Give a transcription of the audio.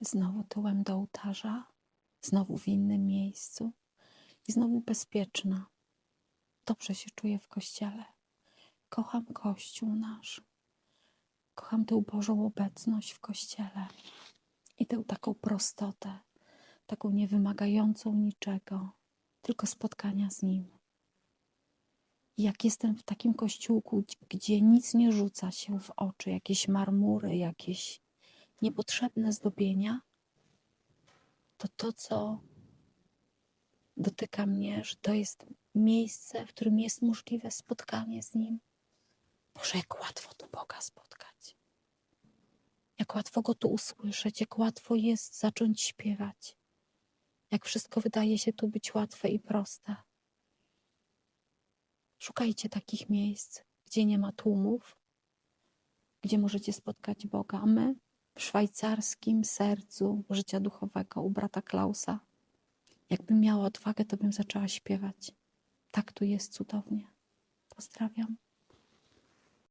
Znowu tyłem do ołtarza, znowu w innym miejscu i znowu bezpieczna. Dobrze się czuję w kościele. Kocham Kościół nasz. Kocham tę Bożą obecność w kościele i tę taką prostotę, taką niewymagającą niczego, tylko spotkania z Nim. Jak jestem w takim kościółku, gdzie nic nie rzuca się w oczy, jakieś marmury, jakieś niepotrzebne zdobienia, to to, co dotyka mnie, że to jest miejsce, w którym jest możliwe spotkanie z Nim. Boże, jak łatwo tu Boga spotkać. Jak łatwo Go tu usłyszeć, jak łatwo jest zacząć śpiewać. Jak wszystko wydaje się tu być łatwe i proste. Szukajcie takich miejsc, gdzie nie ma tłumów, gdzie możecie spotkać Boga. A my szwajcarskim sercu życia duchowego u brata Klausa, jakbym miała odwagę, to bym zaczęła śpiewać. Tak tu jest cudownie. Pozdrawiam.